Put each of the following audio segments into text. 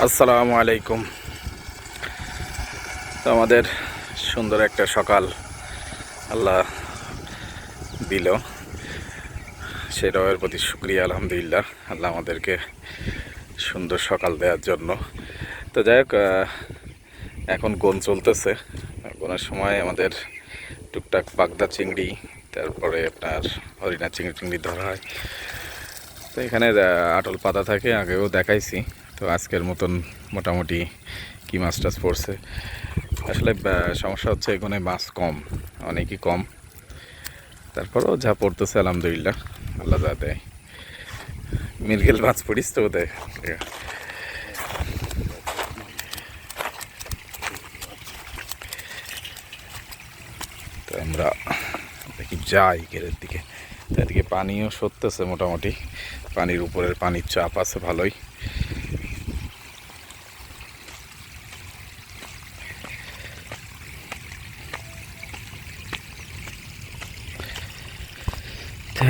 আসসালামু আলাইকুম। তো আমাদের সুন্দর একটা সকাল আল্লাহ দিল। সেই রবের প্রতি শুক্রিয়া, আলহামদুলিল্লাহ। আল্লাহ আমাদেরকে সুন্দর সকাল দেওয়ার জন্য। তো যাই হোক এখন গোন চলতেছে। গোনের সময় আমাদের টুকটাক বাগদা চিংড়ি, তারপরে আপনার হরিণা চিংড়ি চিংড়ি ধরা হয়। তো এখানে আটল পাতা থাকে, আগেও দেখাইছি। তো আজকের মতন মোটামুটি কি মাছ টাছ পড়ছে? আসলে সমস্যা হচ্ছে এখানে মাছ কম, অনেকই কম। তারপরেও যা পড়তেছে, আলহামদুলিল্লাহ, আল্লাহ যা দেয়। মিরগেল মাছ পড়িস তো দেয় তো আমরা দেখি যাই ঘেরের দিকে। এদিকে পানিও সরতেছে মোটামুটি। পানির উপরের পানির চাপ আছে ভালোই।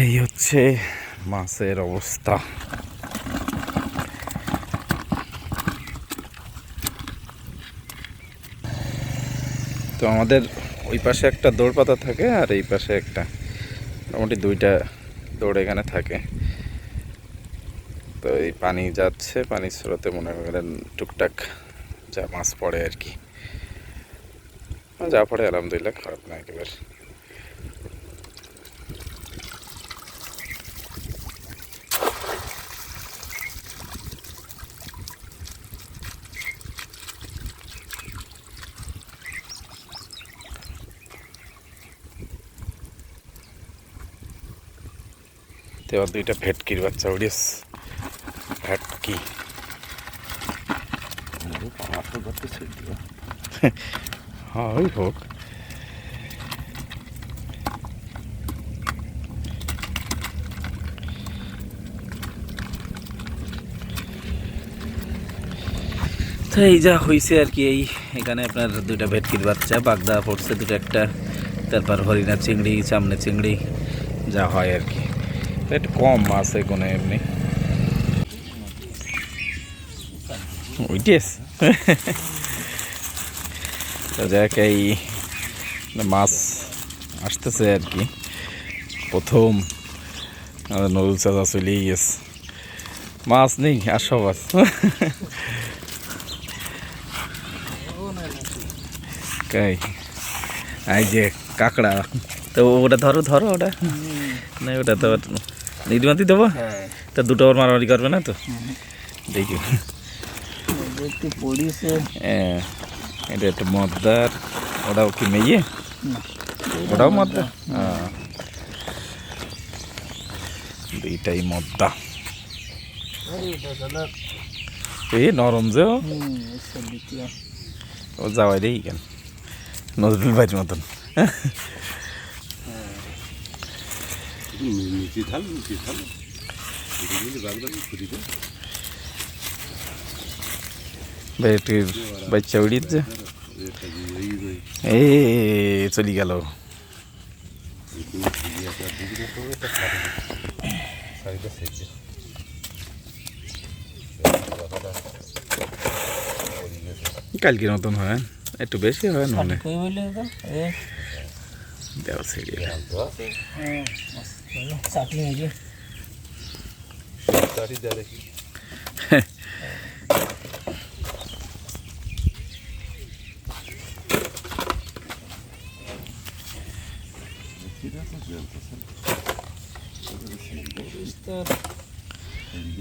তাই হচ্ছে মাছের অবস্থা। তো আমাদের ওই পাশে একটা দৌড় পাতা থাকে আর এই পাশে একটা। মোটামুটি দুইটা দৌড় এখানে থাকে। তো এই পানি যাচ্ছে পানির স্রোতে মনে করেন টুকটাক যা মাছ পড়ে আর কি। যা পড়ে আলহামদুলিল্লাহ, খারাপ না একেবারে। তো এবার দুইটা ভেটকির বাচ্চা উড়িস ভেটকি। হ্যাঁ ওই হোক। তো এই যা হয়েছে আর কি এই এখানে আপনার দুইটা ভেটকির বাচ্চা বাগদা পড়ছে দুটো একটা তারপর হরিণা চিংড়ি চামড়ে চিংড়ি যা হয় আর কি। একটু কম মাছ এখানে এমনি। ওইটিস তো যাক, এই মাছ আসতেছে আর কি। প্রথম নজরুল চাচা চলেই গেছে। মাছ নেই, আর সব আছে। এই যে কাঁকড়া। তো ওটা ধরো ধরো ওটা। না, ওটা তো নির্মাতি দেবো? তা দুটো ওর মারামারি করবে না তো? দেখি হ্যাঁ এটা একটা মদ্দার। ওটাও কি মেয়ে? ওটাও মদ্দা? হ্যাঁ। দুইটাই মদ্দা। এই নরম যে ও। যাওয়াই দেই কেন? নজরুল ভাইয়ের মতন। নিচে ঢাল নিচে বেটির বাচ্চা উড়িয়ে এই, চলে গেল। কালকের মতন হয়, একটু বেশি হয় না কই বলে তো এ দেও সিরিয়াল চাকরি নাকি শাড়ি দেয় দেখি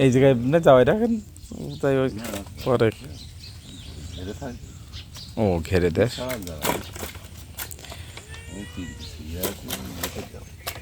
এই জায়গায় না যাওয়াই রাখেন? তাই পরে। ও ঘেরে দেয় সারা দাঁড়া এই তিন সিরিয়াস